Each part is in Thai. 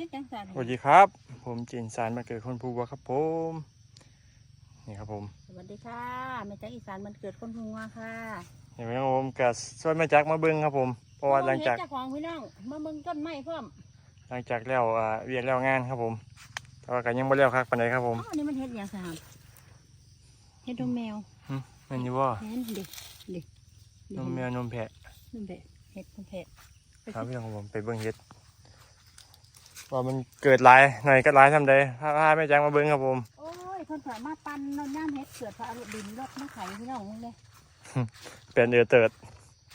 ฮ็ดจังซั่นสวัสดีครับ ผมจินสารมาเกิดคนภูบัวครับผม นี่ครับผมสวัสดีค่ะแม่จักอีสานมันเกิดคนหัวค่ะเห็นไหมครับผมกับช่วยแม่จักมาเบิ้งครับผมเพราะว่าหลังจากเฮ็ดเจ้าของพี่น้องมาเบิ่งต้นไม้พร้อมหลังจากแล้วอ่าเวียนแล้วงานครับผม แต่ว่าก็ยังบ่แล้วครับปานใดครับผมอ๋ออันนี้มันเฮ็ดหยังซะครับเฮ็ดนมแมวแม่นอยู่ว่าเห็นดิดินมแมวนมแพะนมแพะเฮ็ดนมแพะครับพี่น้องครับผมไปเบิ้งเฮ็ด ว่ามันเกิดหลายหน่อยก็หลายทำใดพาพาแม่จักมาเบิ้งครับผมโอ้ยเพิ่นสามารถปั่นน้ำน้ำเฮ็ดเกิดพระอรุณดินรถมาไข่พี่น้องมึงเลยเป็นเอือเติด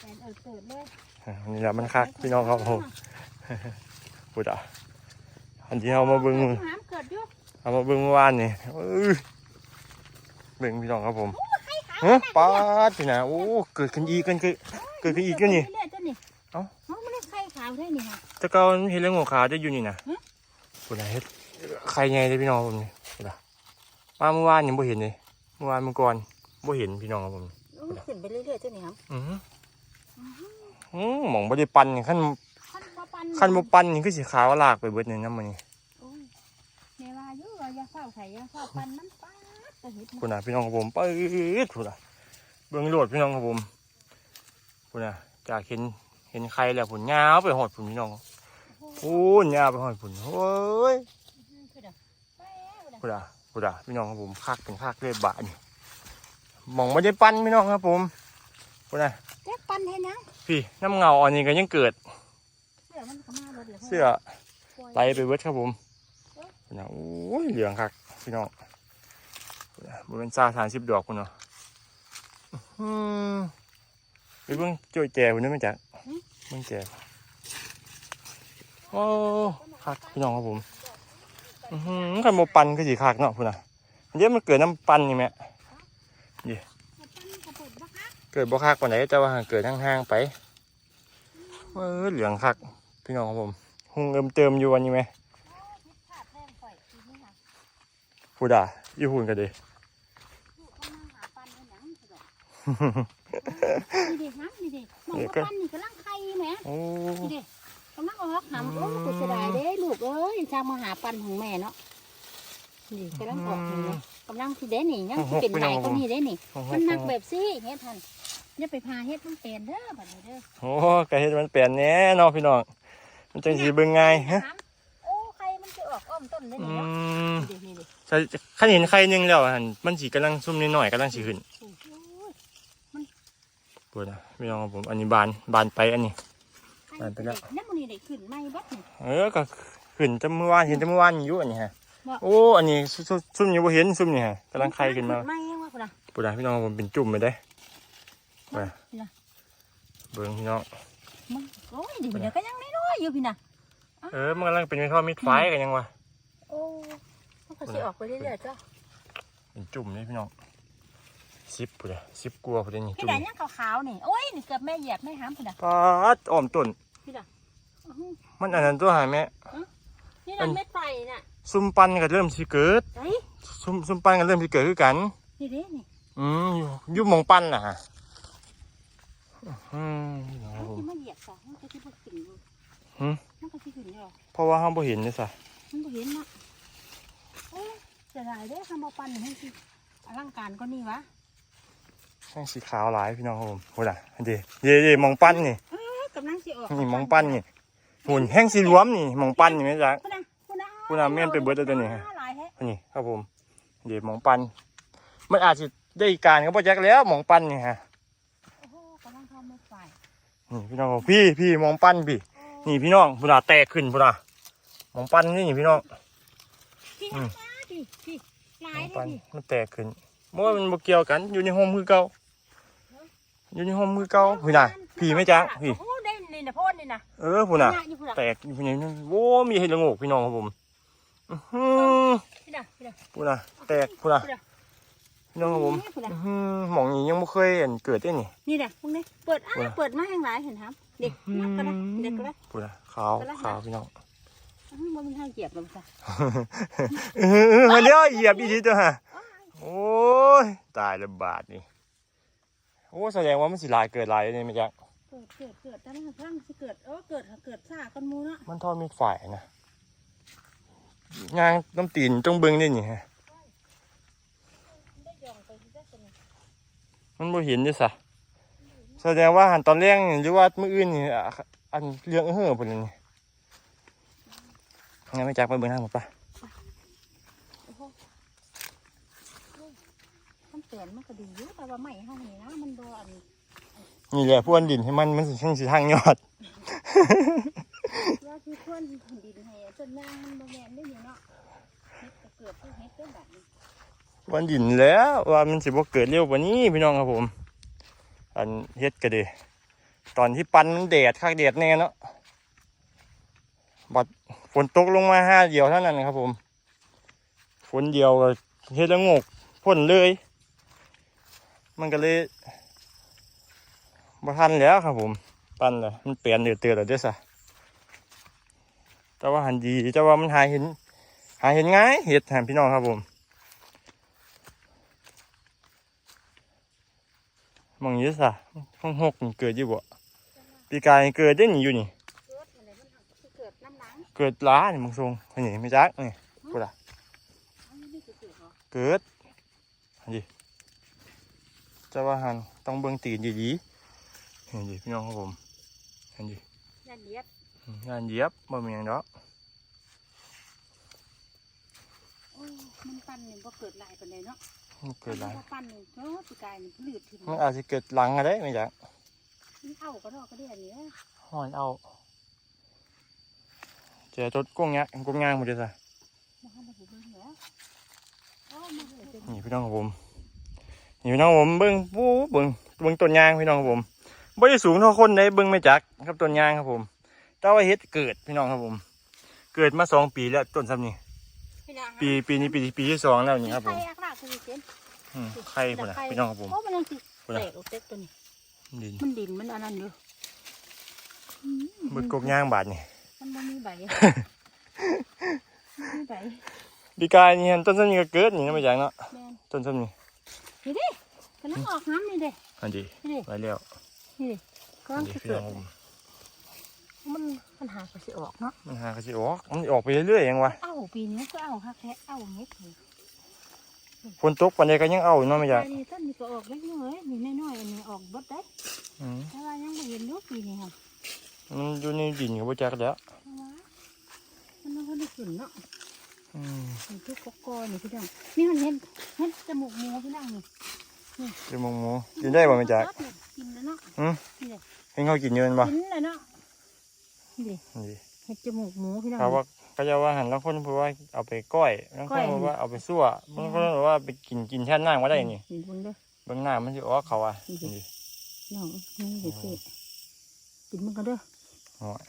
แอนเออเกิดเลยอ่านี่แหละมันคักพี่น้องครับผมพูดอะอันที่เอามาเบิ้งหามเกิดอยู่เอามาเบิ่งเมื่อวานนี่อื้อเบิ่งพี่น้องครับผมเฮ้ยปาดสินะโอ้เกิดขึ้นอีกกันคือเกิดขึ้นอีกแล้วนี่เรื่อยๆจ้ะนี่เอ้าเอ้ามันได้ไข่ขาวได้นี่ค่ะแตะเกาเห็นเรื่องหัวขาจะอยู่นี่นะฮะพูดนะเฮ็ดใครไงเลยพี่น้องผมนี่พูดอะมาเมื่อวานยังบ่เห็นเลยเมื่อวานเมื่อก่อนบ่เห็นพี่น้องครับผมโอ้ยขึ้นไปเรื่อยๆจ้ะนี่ครับอือหืออือหมองบ่ได้ปั่นนี่ขั้นขั้นบ่ปั่นขั้นบ่ปั่นนี่คือสิขาวลากไปเบิดนี่นำมื้อนี้โอ้ยแม่ว่าอยู่ว่าอย่าเฝ้าไข่อย่าเฝ้าปั่นมันป๊าดจะเฮ็ดพูดนะพี่น้องครับผมปื๊ดพูดอะเบิ่งโลดพี่น้องครับผมพูดนะจากเห็นเห็นใครแล้วผลยาวไปหอดผุนพี่น้อง โอ้โหโอ้ยยาวไปหอดผุนโอ้ยคือเด้อแป๊บเด้อพูดอะพูดอะพี่น้องครับผมคักเป็นคักเลยบะนี่มองไม่ได้ปั้นพี่น้องครับผมพูดนะแจ๊กปั่นให้นังพี่น้ำเงาอันนี้ก็ยังเกิด เสื้อมันก็มาบ่เดี๋ยวเสื้อปล่อยไตไปเบิดครับผมพูดนะโอ้ยเหลืองคักพี่น้องพูดนะบเป็นซาทานสิบดอกคุณเนาะอื้อหือไปเบิ่งจ่อยแก่คุณได้ไหมจ๊ะเบิ่งแก่ โอ้คักพี่น้องครับผมอือหือขันโมปันก็สีคักเนาะพูดนะเดี๋ยวมันเกิดน้ำปันนี่แหม่ปั่นกระปุกบ่คะเกิดบ่คักกว่าไหนแต่ว่าเกิดห่างๆไปเออเหลืองคักพี่น้องครับผมหุงเอิมเติมอยู่วันนี้ไหมโอ้ยพิษขาดแรงข่อยทีนี้ค่ะพูดอะยู่หุ่นกันดิเขานั่งหาปั่นให้หนังคือดอกนี่ดิฮะนี่ดิมองว่าปันนี่กำลังไข่แหมโอ้นี่ดิกำลังออก หำโอ้กูเสียดายเด้ลูกเอ้ยช่างมาหาปั่นของแม่เนาะนี่กำลังออกนี่นะกำลังสิเด้นี่ยังสิเป็นใหญ่ก็นี่เด้นี่มันหนักแบบซี่เฮ็ดทันอย่าไปพาเฮ็ดมันเป็นเด้อบัดนี้เด้อโอ้กระเฮ็ดมันเปลี่ยนแหน่เนาะพี่น้องมันจังสีเบิ่งง่ายฮะโอ้ใครมันจะออกอ้อมต้นได้อืนี่เนาะมนี่ดินี่ดิใช่ขันเห็นใครหนึงแล้วหันมันสีกำลังซุ่มนิดหน่อยกำลังสีขึ้นโอ้โหพูดนะพี่น้องครับผมอันนี้บานบานไปอันนี้ ใครมันจะได้นั่นมันนี่ได้ขึ้นไหมบัดนี่เออก็ขึ้นจะเมื่อวานเห็นจะเมื่อวานอยู่อันนี้ฮะว่าโอ้อันนี้ซุซุซุ่มอยู่บ่เห็นซุ่มนี่ฮะกำลังไข่ขึ้นมาไม่ยังว่าพุ่นน่ะปุดาพี่น้องผมเป็นจุ่มไปได้ไปนี่นะเบิ่งพี่น้องมันโอ้ยดิเดี๋ยวก็ยังน้อยๆอยู่พี่น่ะเออมันกำลังเป็นท่อมิดไฟกันยังวะโอ้มันก็สิออกไปเรื่อยๆจ้ะเป็นจุ่มเลยพี่น้องซิปปุดาซิปกลัวปุดานี่พี่จุ่มได้ยังขาวๆนี่โอ้ยนี่เกือบแม่เหยียบแม่หามพุ่นน่ะปาดอ้อมต้น พี่น่ะอื้อหือมันอันนั้นตัวหายแม่นี่น่ะเม็ดไฟน่ะซุ่มปันก็เริ่มสิเกิดไอ้ซุ่มซุ่มปันก็เริ่มสิเกิดคือกันนี่ดินี่อืมอยู่อยู่หมองปันน่ะฮะอืมพี่น้องคมัรับนผมสิมาเหยียบซะมันก็สิบ่ขึ้นอยู่หืมมันก็สิขึ้นอยู่เพราะว่าห้องบ่เห็นเลยสะมันบ่เห็นนะเอ๊ะเสียดายเด้อทำมาปั่นให้สิอลังการก็นี่วะแห้งสีขาวหลายพี่น้องครับผมปุดาเดี๋ยวเดี๋ยวเดี๋ยวหมองปันนี่เอ้ย กำลังสิออกนี่หมองปันนี่หุ่นแห้งสีรวมนี่หมองปันนี่ไหมจ๊ะ คุณน่ะคุณน่ะคุณน่ะแม่นไปเบิดแล้วตัวนี้ฮะ หลายแฮะนี่ครับผม เดี๋ยวหมองปันมันอาจจะได้การก็บ่แจ็คแล้วหมองปันนี่ฮะโอ้โหกำลังทำไม่ไฟนี่พี่น้องพี่พี่หมองปันพี่นี่พี่น้องพุ่นน่ะแตกขึ้นพุ่นน่ะหมองปันนี่พี่น้อง พี่อืมนะพี่พี่หลาหมยองเลปัยนพี่มันแตกขึ้นเมื่อมันบ่เกี่ยวกันอยู่ในห้องมือเก่าอยู่ในห้องมือเก่าพี่น่ะพี่ไหม่จ๊ะพี่โอ้โหได้ นี่นะพ่นนี่นะเออพุ่นน่ะอยู่พุ่นน่ะแตกอยู่พุ่นนี่โว้มีเห็ดละโงกพี่น้องครับผมอื้อหือพี่น่ะพี่น่ะพุ่นน่ะ แตกพุ่นน่ะพี่น่ะพี่น้องครับผมนี่พุ่นน่ะอื้อหือหมองนี้ยังบ่เคยเห็นเกิดได้นี่นี่น่ะพวกนี้เปิดอ้าพุ่นน่ะเปิดมาแห่งหลายเห็นครับเด็กนักกันนะเด็กกันนะพุ่นน่ะขาวขาวพี่น้องอื้อมันมีให้เหยียบลงซะเออมาเลี้ยวเหยียบอีกทีตัวฮะโอ้ยตายแล้วบาทนี่โอ้แสดงว่ามันสิหลายเกิดหลายนี่ไหมจ๊ะเกิดเกิดเกิดแต่ละครั้งสิเกิดเออเกิดเกิดซ่ากันมูเนาะมันทอดมีฝ่ายนะย่างน้ำตีนต้องเบิ่งได้นี่ฮะได้ยองไปที่ได้สนิทมันบ่เห็นเด้ซะแสดงว่าหันตอนแรกนี่หรือว่ามื้ออื่นนี่อะอันเรื่องเฮ้อพุ่นนี่งั้นไม่จักไปเบิ่งทางหมดปะมันเตือนมันก็ดีอยู่แต่ว่าไม่เฮานี่นะมันบ่อัน นี่แหละพรวนดินให้มันมันสิช่างสิทางยอด ว่าคือควรดินให้จนยางมันบ่แม่นได้อยู่เนาะเฮ็ดก็เกิดผู้เฮ็ดเด้อบัดนี้พรวนดินแล้วว่ามันสิบ่เกิดเร็วกว่านี้พี่น้องครับผม อันเฮ็ดก็ดีตอนที่ปันมันแดดคักแดดแน่เนาะบัดฝนตกลงมาห้าเดียวเท่านั้นครับ ผมฝนเดียวก็เฮ็ดแล้วงกพ่นเลย มันก็เลย บ่ทันแล้วครับผม ปั้นเลยมันเปลี่ยนเดือดเตือนแล้วเด้อซะแต่ว่าหันดีแต่ว่ามันหาเห็น หาเห็นง่ายเห็ดแถมพี่น้องครับผมมองอยืดซะห้องหกนี่เกิดอยู่บ่ปีกายเกิดได้หนีอยู่นี่ เกิดอะไรมันสิเกิดน้ำหลังเกิดล้านี่มึงทรงนี่ไม่จักนี่อันนี้นี่คือเกิดเหรอเกิดอันนี้จะว่าหันต้องเบิ่งตีนดีๆ นี่ดิพี่น้องครับผมอันนี้ยันเลียดงานเหยียบบ่มีหยังดอกโอ้ยมันปั่นนี่บ่เกิดหลายปานใดเนาะมันเกิดหลายมันบ่ปั่นนี่เนาะปีกายนี่พืชถึงมันอาจจะเกิดหลังอะไรไม่จักมันเอาก็ดอกก็ได้อันนี้นะห่อนเอาเจอต้นกุ้งยางกุ้งยางหมดเลยซะบ่ทันได้เบิ่งแล้วโอ้มันเลยเป็นนี่พี่น้องครับผมนี่พี่น้องครับผมเบิ้งปูเบิ้งเบิ้งต้นยางพี่น้องครับผม ไม่ได้สูงเท่าคนได้เบิ้งไม่จักครับต้นยางครับผม แต่ว่าเฮ็ดเกิดพี่น้องครับผม เกิดมาสองปีแล้วต้นซ้ำนี่พี่น้องปีปีนี้ปีที่ปีที่สองแล้วนี่ครับผมใครอักลากคือเสียนอืมไข่พุ่นนะพี่น้องครับผมโอ้มันยังสิพุ่นน่ะแตกออกเต็กตัวนี้ดินมันดินมันอันนั้นอยู่อืมเบิ้งกกยางบาดนี่มันบ่มีใบบ่มีใบปีกายนี่เห็นต้นซ้ำนี่ก็เกิดนี่นะไม่จักเนาะแม่นต้นซ้ำนี่นี่ดิกำลังออกน้ำนี่เด้อันดีนี่ดิไว้แล้ว นี่ดิกำอัลันงดีสิพี่เกิน้อดงครับผมมันปัญหาก็สิออกเนาะมันหากระสิออกมันสิออกไปเรื่อยๆเองวะเอ้าปีนี้ก็เอาค่ะแค่เอาเฮ็ดนี่ฝนตกปานใดก็ยังเอาอยู่เนาะไม่จักนี่ต้นนี้ก็ออกเล็กน้อยนี่น้อยๆอันนี้ออกเบดได้อืมแต่ว่ายังบ่เห็นลูกปีนี้ค่ะมันอยู่ในดินกับบ่จักแล้วเพราะว่ามันบ่ทันได้ขึ้นเนาะอืมนี่ทุกกกอนี่พี่น้องนี่มันเห็นเห็นจมูกหมูพี่น้องนี่ เดี๋ยวหมงหมูกินได้บ่ไม่จักกินแล้วเนาะอืมนี่เลยเห็นเขากินเยอะบ่กินแล้วเนาะนี่เลยนี่เห็ดจมูกหมูพี่น้องเขาว่าเขาจะว่าหันบางคนพูดว่าเอาไปก้อยบางคนพูดว่าเอาไปซั่วบางคนบอกว่าไปกินกินแท่น้ำก็ได้นี่กินเบิ่งเด้อเบางหน้ามันสิออกเขาว่านี่ดินี่น้องนี่เด็ดสิกินมันกันเด้อโอ้ย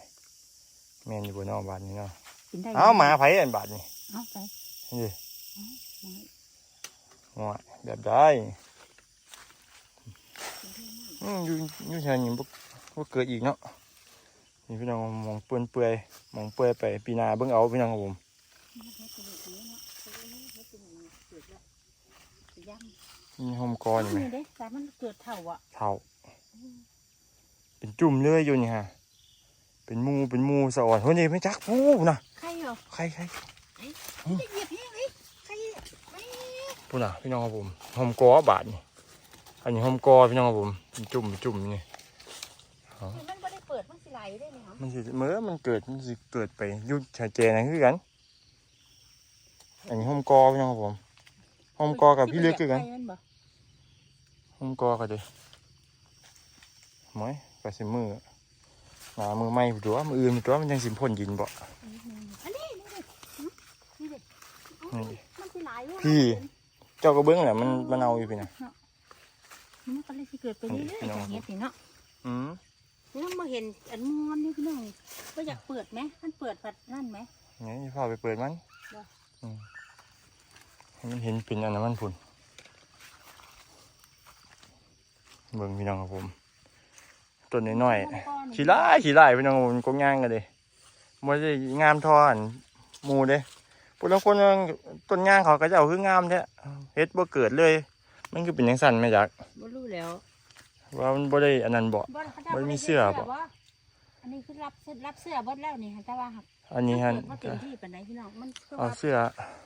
แม่นอยู่บนนอกบาทนี่เนาะกินได้เอาหมาไผอันบาทนี่เอาไปนี่เอาโอ้ยแบบได้ อืมอยู่อยู่แถวนี้บ่บ่เกิดอีกเนาะนี่พี่น้องมองเปื่อยเปื่อยๆมองเปื่อยไปปีหน้าเบิ่งเอาพี่น้องครับผมเฮ็ดจมูกหมูเนาะเฮ็ดจมูกหมูเกิดแล้วสิย่ำนี่หอมกอนี่ไหมนี่เด้แต่มันเกิดเท่าอะเท่าเป็นจุ่มเลยอยู่นี่ฮะเป็นหมูเป็นหมูสะอ่อนเฮ้ยนี่ไม่จักปูนะใครเหรอใครใครจะเหยียบแห้งเลยใครไม่ปูน่ะพี่น้องครับผมหอมกอบาทนี่ อันนี้หอมกอพี่น้องครับผมเป็นจุ่มเป็นจุ่มนี่มันไม่ได้เปิดมันสิไหลได้ไหมครับมันสิเมื่อมันเกิดมันสิเกิดไปอยุ่ชายเจนะคือกัน อันนี้หอมกอพี่น้องครับผมหอมกอกับพี่เล็กคือกันใครมันบ่หอมกอกันดิหมอยไปสิมือหนามือไม่ตัวมืออื่นตัวมันยังสิพ่นดินบ่อันนี้นี่ดินี่ดินี่ดิมันสิไหลอยู่พี่เจ้าก็เบิ้งแหละมันมันเอาอยู่พี่นะ มันก็เลยสิเกิดไปเรื่อยๆจากเฮ็ดนี่เนาะอืมนี่ต้องมาเห็นอันมอนนี่พี่น้องก็อยากเปิดไหมมันเปิดผัดนั่นไหมนี่พ่อไปเปิดมันเดี๋ยวอืมให้มันเห็นเป็นอันนั้นมันพุ่นเบิ่งพี่น้องครับผมต้นน้อยๆขี้ร้ายขี้ร้ายพี่น้องครับผมกงย่างกันเลยมันจะงามทออันหมูเด้พวกคนต้นย่างเขาก็จะเอาคืองามแท้เฮ็ดบ่เกิดเลย มันคือเป็นจังสั่นแม่จักบ่รู้แล้ว ว่ามันบ่ได้อันนั้นบ่ บ่เขาจะมันมีเสื้อบ่ อันนี้คือรับเสื้อรับเสื้อเบดแล้วนี่ค่ะแต่ว่าหักอันนี้ฮะมันเกิดมาเต็มที่ปานใดพี่น้องมันคือเอาว่าเสื้อ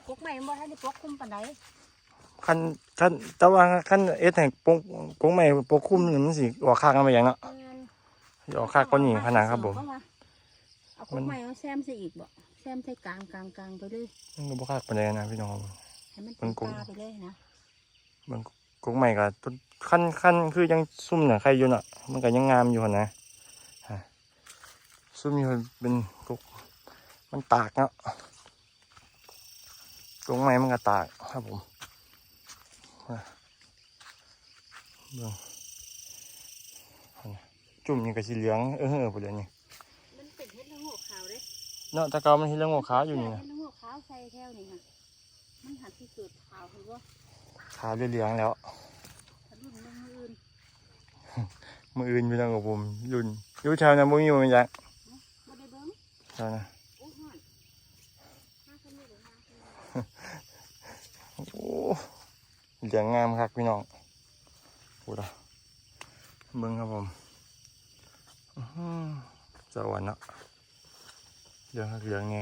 ปกใหม่มันบ่ทันได้ปกคุมปานใดคันคันแต่ว่าคันเอ็ดให้ปงกงใหม่ปกคลุมนี่มันสิออกคากกันไปอย่างเนาะแม่นสิออกคากกว่านี้ขนาดครับผมเอาว่าเอาปกใหม่เอาแซมใส่อีกบ่แซมใส่กลางกลางกลางไปเลยมันก็บ่คากปานใดนะพี่น้อง ให้มันมัเป็นนกลมตาไปเลยนะ มัน กงใหม่ก็ต้นคันคันคือยังซุ่มน่ะใครอยู่น่ะ มันก็ยังงามอยู่หั่นนะฮะซุ่มอยู่เป็นกกมันตากเนาะกงใหม่มันก็ตากครับผมมาเบิ่งหั่นน่ะจุ่มนี่ก็สีเหลืองเออเออไปเลยนี่มันเป็นเฮ็ดละโงกขาวเด้เนาะแตะเกามันเห็นเรื่องหัวขาวอยู่นี่เฮ็นะดละโงกขาวใส่แถวนี่ค่ะมันหัดที่สุดขาวคือว่า ขาวเหลืองแล้วมืออื่นออื่นพี่น้องกับผมรุ่นยู่แถวนั้นบ่มีมันจักบ่ได้งแถวนั้นโอ้อนมาคนนี้เดี๋ยวมาคนนี้โอ้เหลืองงามครับพี่น้องโอ้ดะเบิ่งครับผมอื้อหือสวรรค์เนาะเหลืองครับเหลืองไง